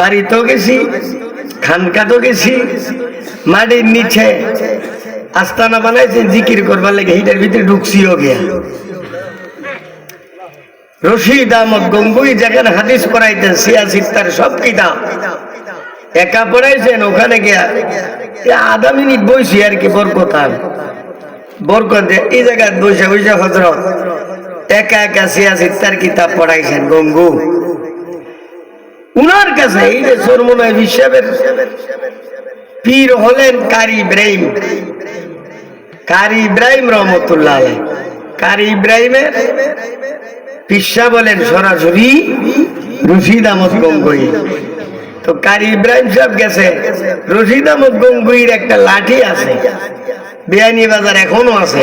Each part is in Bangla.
বাড়িতেও গেছি, খানকাতেও গেছি মাটির নিচে আস্তানা বানাইছে, জিকির করবার লাগে ভিতরে ঢুকছিও গিয়া। রশিদ আহমদ গঙ্গুই যেখানে হাদিস পড়াইতেন, সিয়া সব কিতাব। একা পড়াইছেন, ওখানে গিয়া। আধা মিনিট বইছি আর কি বরকতাল বরকত এই জায়গায় বসে বসে হজরত। একা একা সিয়া সিত্তার কিতাব পড়াইছেন গঙ্গু উনার কাছে এই যে সরমনায় বিশ্বের পীর হলেন কারি ইব্রাহিম। কারি ইব্রাহিম রহমতুল্লাহ কারি ইব্রাহিমের পিসা বলেন সরাসরি রশিদ আহমদ গঙ্গই। তো কারি ইব্রাহিম সাহেব গেছে, রশিদ আহমদ গঙ্গুইর একটা লাঠি আছে, বেআইনি বাজার এখনও আছে।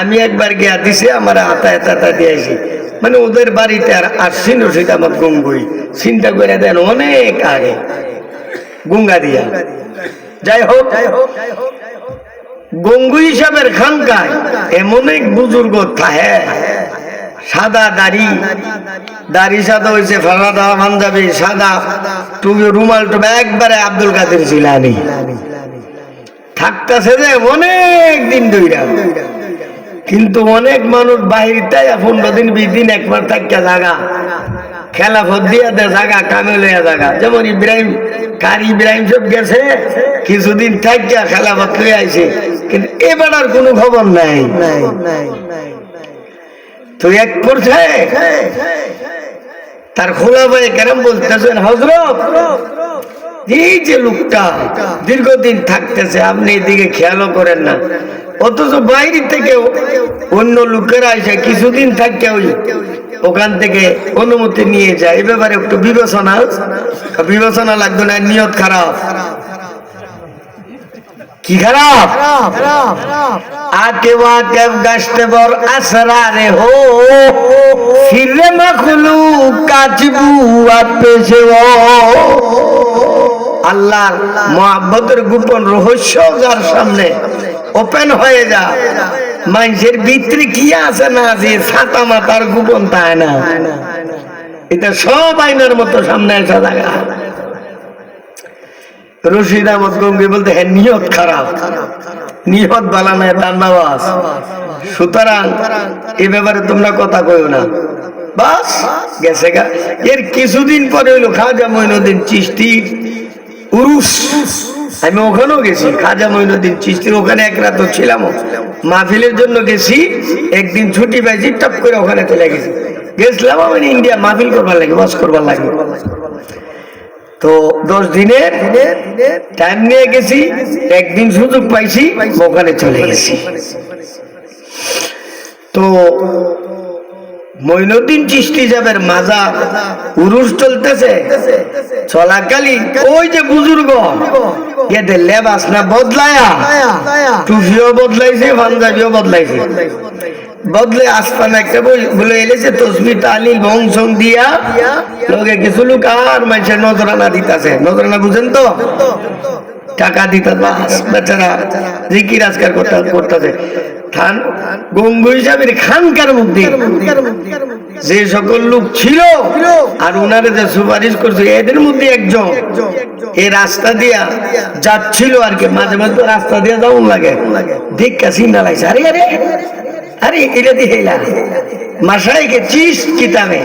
আমি একবার গিয়া দিছে, আমার হাতা হাতা দিয়েছি মানে ওদের বাড়িতে আর আসছি রশিদ আহমদ গঙ্গুই। চিন্তা করে দেন অনেক আগে। গুঙ্গা দিয়া। যাই হোক যাই হোক গঙ্গু হিসাবের খানকায় এমন এক বুজুর্গ থাকে। সাদা দাড়ি। দাড়ি সাদা হয়েছে ফালাদা পাঞ্জাবি সাদা। টুপি রুমাল টুপি একবারে আব্দুল কাদের জিলানি। থাকতেছে যে অনেক দিন ধইরা কিন্তু অনেক মানুষ বাহিরটাই পনেরো দিন বিশ দিন একবার থাকিয়া জাগা। খেলাফত দিয়া দে, জাগা, কামে জাগা। যেমন ইব্রাহিম, কার ইব্রাহিম সব গেছে, কিছুদিন থাকিয়া খেলাফত লইয়া আইছে। কিন্তু এবার আর কোনো খবর নাই। তো এক পর্যায়ে তার খোলা ভাই কেরম বলতেছেন হজরত এই যে লোকটা দীর্ঘদিন থাকতেছে, আপনি এদিকে খেয়ালও করেন না। অথচ বাইরে থেকে অন্য লোকেরা এসে কিছুদিন থাকতে ওই ওখান থেকে অনুমতি নিয়ে যায়। এ ব্যাপারে একটু বিবেচনা। বিবেচনা লাগবে না, নিয়ত খারাপ। কি খারাপ? আকে আল্লাহর মহাব্বতের গোপন রহস্য যার সামনে ওপেন হয়ে যা মানুষের ভিতরে কি আছে না আছে, ছাতা মাতার গোপন তাই না। এটা সব আইনের মতো সামনে এসে জায়গা রশিদ আহমদ গঙ্গি বলতে হ্যাঁ নিয়ত খারাপ। নাই সুতরাং এ ব্যাপারে তোমরা কথা কইও না। বাস, গেছে গা। এর কিছুদিন পরে হইল খাজা মইনুদ্দিন চিস্তি উরুস। আমি ওখানেও গেছি, খাজা মইনুদ্দিন চিস্তির ওখানে এক রাত ছিলাম মাহফিলের জন্য গেছি, একদিন ছুটি পাইছি, টপ করে ওখানে চলে গেছি। গেছিলাম আমি ইন্ডিয়া, মাহফিল করবার লাগে বস করবার লাগে। তো দশ দিনের টাইম নিয়ে গেছি, একদিন সুযোগ পাইছি, ওখানে চলে গেছি। তো মইনুদ্দিন চিস্তি যাবের মাজা উরুস চলতেছে, চলাকালীন, ওই যে বুজুর্গ এদের লেবাস না বদলায়া। টুফিও বদলাইছে পাঞ্জাবিও বদলাইছে। বদলে আস্তানা একটা বই- বলে এলেছে তসবি তালিল বংশং দিয়া লোকে কিছু লোক আর মানুষের নজরানা দিতেছে। নজরানা বুঝেন তো। টাকা দিত বেচারা করতেছে খান যে সকল লোক ছিল আর উনারে যে সুপারিশ করছে এদের মধ্যে একজন এ রাস্তা দিয়া যাচ্ছিল আর কি মাঝে মাঝে রাস্তা দিয়া যাওন লাগে দেখা না লাগছে আরে আরে আরে, এটা দিয়ে মাসায় কে চিস কিতাবে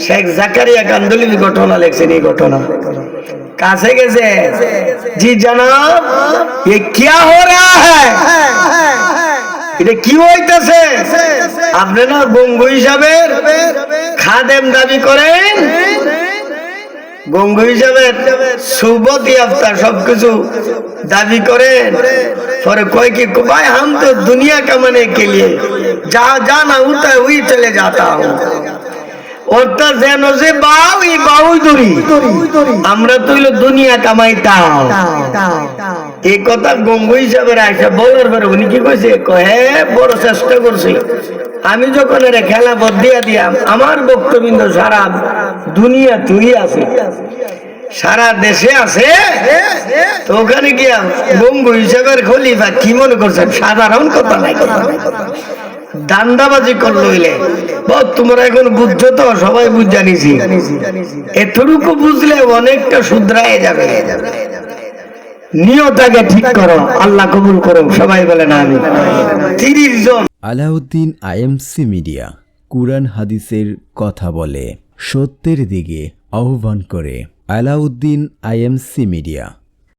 শেখ জাকারিয়া কান্দলির ঘটনা লেখছেন এই ঘটনা। কাছে গেছে, জি জনাব, এ কিয়া হো রা হ্যায়? এটা কি হইতাছে? আপনি না বঙ্গ হিসাবে খাদেম দাবি করেন? বঙ্গু হিসাবে সুবতি আপনার সবকিছু দাবি করেন। পরে কয় কি, ভাই, হাম তো দুনিয়া কামানে কে লিয়ে যা জানা উতা উই চলে যাতা অর্থাৎ যেন যে বাউই বাউই দূরি আমরা তুইল দুনিয়া কামাইতাম এই কথা গঙ্গু হিসাবে আসা বলার পরে উনি কি কইছে? কয়ে হ্যাঁ, বড় চেষ্টা করছি। আমি যখন এর খেলা বদ দিয়া দিয়াম, আমার বক্তব্য সারা দুনিয়া তুই আছে। সারা দেশে আছে। তো ওখানে গিয়া গঙ্গু হিসাবের খলিফা কি মনে করছেন? সাধারণ কথা নাই। কথা। দান্দাবাজি করল হইলে বল তোমরা এখন বুঝছ তো, সবাই বুঝ জানিছি। এতটুকু বুঝলে অনেকটা শুধরায় যাবে। নিয়তাকে ঠিক করো। আল্লাহ কবুল করো সবাই বলে না আমি তিরিশ জন। Alauddin I M C media কুরআন হাদিসের কথা বলে সত্যের দিকে আহ্বান করে আলাউদ্দিন আইএমসি মিডিয়া।